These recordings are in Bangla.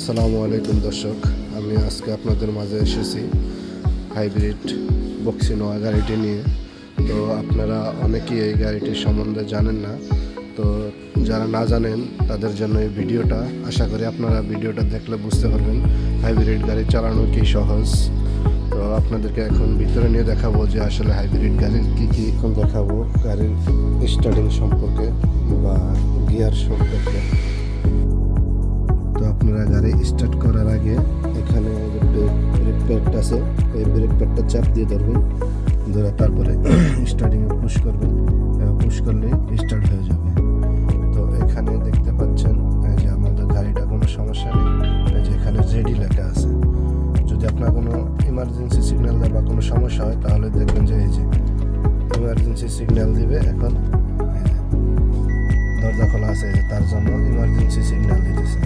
আসসালামু আলাইকুম দর্শক, আমি আজকে আপনাদের মাঝে এসেছি হাইব্রিড বক্সিনোয়া গাড়িটি নিয়ে। তো আপনারা অনেকেই এই গাড়িটির সম্বন্ধে জানেন না। তো যারা না জানেন, তাদের জন্য এই ভিডিওটা, আশা করি আপনারা ভিডিওটা দেখলে বুঝতে পারবেন হাইব্রিড গাড়ি চালানো কি সহজ। তো আপনাদেরকে এখন ভিতরে নিয়ে দেখাবো যে আসলে হাইব্রিড গাড়ির কী কী এখন দেখাবো, গাড়ির স্টার্টিং সম্পর্কে। আছে, এই ব্রেক প্যাডটা চাপ দিয়ে ধরবেন, ধরে তারপরে স্টার্টিংয়ে পুশ করবেন পুশ করলে স্টার্ট হয়ে যাবে। তো এখানে দেখতে পাচ্ছেন যে আমাদের গাড়িটা কোনো সমস্যা নেই যে এখানে রেডি লেখা আছে। যদি আপনার কোনো ইমার্জেন্সি সিগন্যাল দেয় বা কোনো সমস্যা হয়, তাহলে দেখবেন যে এই যে ইমার্জেন্সি সিগন্যাল দিবে, এখন দরজা খোলা আছে তার জন্য ইমার্জেন্সি সিগন্যাল দিতেছে।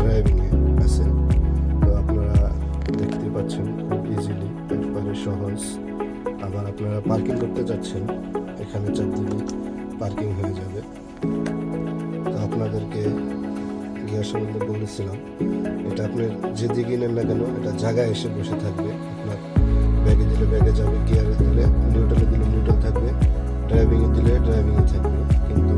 ড্রাইভিংয়ে আসে তো আপনারা দেখতে পাচ্ছেন খুব ইজিলি একবারে সহজ। আবার আপনারা পার্কিং করতে যাচ্ছেন, এখানে চাপ দিলে পার্কিং হয়ে যাবে। তো আপনাদেরকে গিয়ার সম্বন্ধে বলেছিলাম, এটা আপনার যেদিকে নেন না কেন, এটা জায়গায় এসে বসে থাকবে। আপনার ব্যাগে দিলে ব্যাগে যাবে, গিয়ারে দিলে নিউট্রালে দিলে নিউট্রাল থাকবে ড্রাইভিংয়ে দিলে ড্রাইভিংয়ে থাকবে। কিন্তু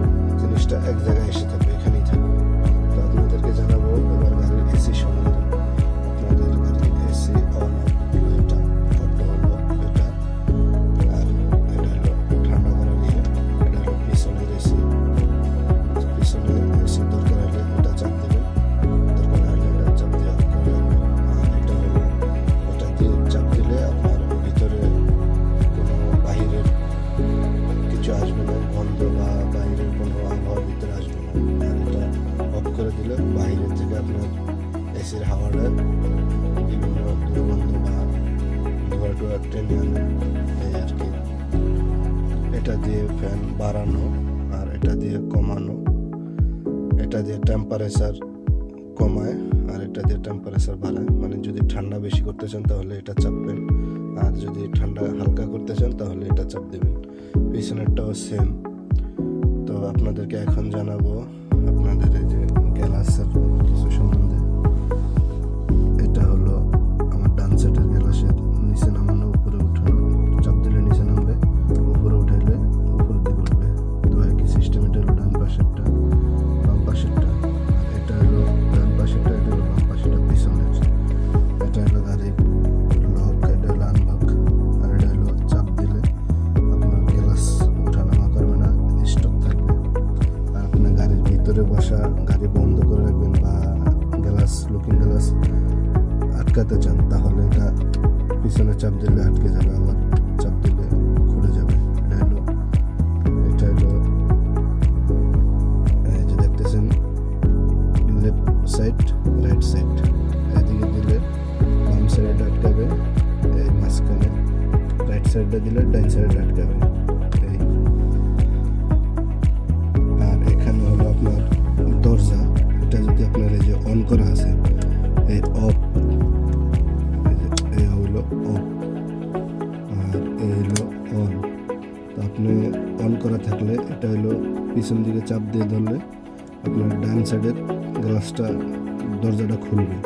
আপনার এসির হাওয়াটা বিভিন্ন দুর্গন্ধ বা ধোয়া টোয়া টেনে আনে এই আর কি এটা দিয়ে ফ্যান বাড়ানো আর এটা দিয়ে কমানো। এটা দিয়ে টেম্পারেচার কমায় আর এটা দিয়ে টেম্পারেচার বাড়ায়। মানে যদি ঠান্ডা বেশি করতে চান তাহলে এটা চাপবেন আর যদি ঠান্ডা হালকা করতে চান তাহলে এটা চাপ দেবেন। পিছনেরটাও সেম তো আপনাদেরকে এখন জানাব, আপনাদের এই যে গ্যালাসের গ্লাস লুকিং গ্লাস আটকাতে চান, তাহলে এটা পিছনে চাপ দিলে আটকে যাবে, আবার চাপ দিলে খুলে যাবে। এটা হলো এটা হলো, এই যে দেখতেছেন লেফট সাইড রাইট সাইড এদিকে দিলে বাম সাইডে আটকাবে, এই মাঝখানে রাইট সাইডে দিলে ডাইন সাইডে আটকাবে। হলো পিছন দিকে চাপ দিয়ে ধরলে আপনার ডান সাইডের গ্লাসটা দরজাটা খুলবে।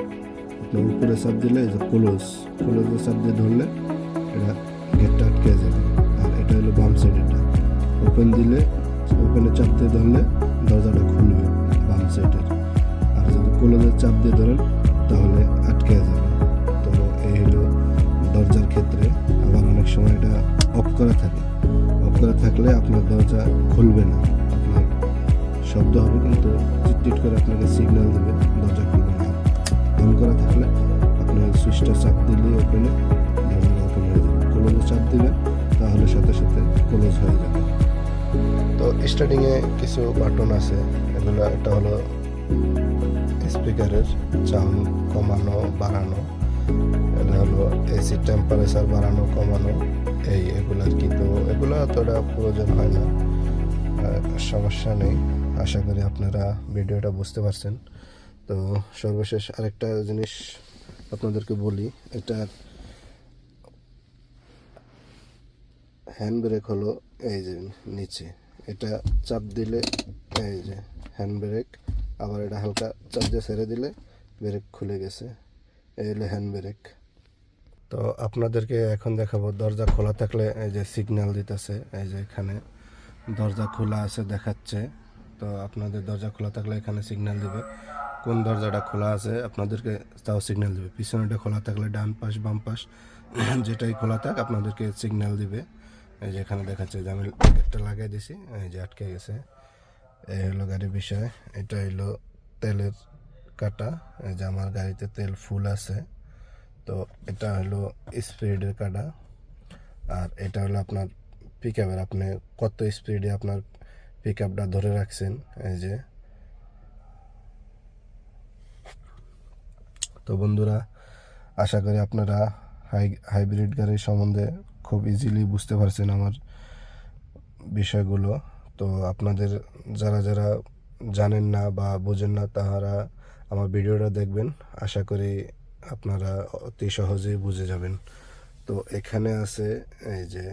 আপনার উপরে চাপ দিলে এই যে ক্লোজ ক্লোজে চাপ দিয়ে ধরলে এটা গেটটা আটকে যাবে। আর এটা হলো বাম সাইডেরটা ওপেন দিলে ওপেনে চাপ দিয়ে ধরলে দরজাটা খুলবে বাম সাইডের আর যদি ক্লোজের চাপ দিয়ে ধরেন, তাহলে আটকে যাবে। তো এই হলো দরজার ক্ষেত্রে আবার অনেক সময় এটা অফ করা থাকে। করা থাকলে আপনার দরজা খুলবে না। আপনার শব্দ হবে কিন্তু চিটচিট করে আপনাকে সিগন্যাল দেবে, দরজা খুলবে না। অন করা থাকলে আপনি সুইচটা চাপ দিলে ওপেনে দরজাটা ওপেন হয়ে যাবে। ক্লোজে চাপ দিবেন, তাহলে সাথে সাথে ক্লোজ হয়ে যাবে। তো স্টার্টিংয়ে কিছু বাটন আছে, এগুলো একটা হলো স্পিকারের সাউন্ড কমানো, বাড়ানো। এটা হলো এসি টেম্পারেচার বাড়ানো, কমানো, এই এগুলো আর কি তো এগুলো অতটা প্রয়োজন হয় না। সমস্যা নেই। আশা করি আপনারা ভিডিওটা বুঝতে পারছেন। তো সর্বশেষ আরেকটা জিনিস আপনাদেরকে বলি, এটা হ্যান্ড ব্রেক হলো এই যে নিচে। এটা চাপ দিলে, এই যে হ্যান্ড ব্রেক আবার এটা হালকা চাপ দিয়ে ছেড়ে দিলে ব্রেক খুলে গেছে। এই হলো হ্যান্ড ব্রেক তো আপনাদেরকে এখন দেখাবো, দরজা খোলা থাকলে এই যে সিগন্যাল দিতেছে, এই যে এখানে দরজা খোলা আছে দেখাচ্ছে। তো আপনাদের দরজা খোলা থাকলে এখানে সিগন্যাল দিবে। কোন দরজাটা খোলা আছে, আপনাদেরকে তাও সিগন্যাল দিবে। পিছনেটা খোলা থাকলে ডান পাশ, বাম পাশ, যেটাই খোলা থাক, আপনাদেরকে সিগন্যাল দিবে। এই যে এখানে দেখাচ্ছে যে আমি একটা লাগিয়ে দিছি, এই যে আটকে গেছে। এই হলো গাড়ির বিষয়, এটা হলো তেলের কাটা। এই যে আমার গাড়িতে তেল ফুল আছে। তো এটা হলো স্পিডের কাটা। আর এটা হলো আপনার পিক আপের আপনি কত স্পিডে আপনার পিক আপটা ধরে রাখছেন, এই যে। তো বন্ধুরা, আশা করি আপনারা হাই হাইব্রিড গাড়ির সম্বন্ধে খুব ইজিলি বুঝতে পারছেন আমার বিষয়গুলো। তো আপনাদের যারা যারা জানেন না বা বোঝেন না, তাহারা আমার ভিডিওটা দেখবেন। আশা করি আপনারা অতি সহজেই বুঝে যাবেন। তো এখানে আছে এই যে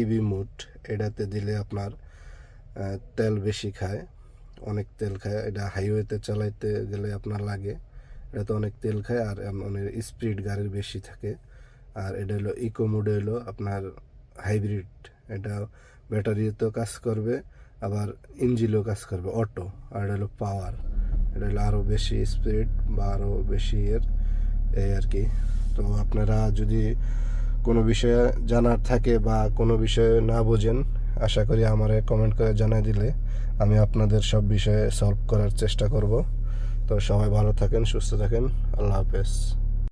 ইবি মুড এটাতে দিলে আপনার তেল বেশি খায়। অনেক তেল খায়। এটা হাইওয়েতে চালাইতে গেলে আপনার লাগে। এটা তো অনেক তেল খায় আর অনেক স্পিড গাড়ির বেশি থাকে। আর এটা হলো ইকো মোডে হলো আপনার হাইব্রিড এটা ব্যাটারিতেও কাজ করবে, আবার ইঞ্জিনও কাজ করবে অটো আর এটা হলো পাওয়ার এটা হলো আরও বেশি স্পিড বা আরও বেশি এর এই আর কি। তো আপনারা যদি কোনো বিষয়ে জানার থাকে বা কোনো বিষয়ে না বোঝেন, আশা করি আমারে কমেন্ট করে জানাই দিলে আমি আপনাদের সব বিষয়ে সলভ করার চেষ্টা করব। তো সবাই ভালো থাকেন, সুস্থ থাকেন। আল্লাহ হাফেজ।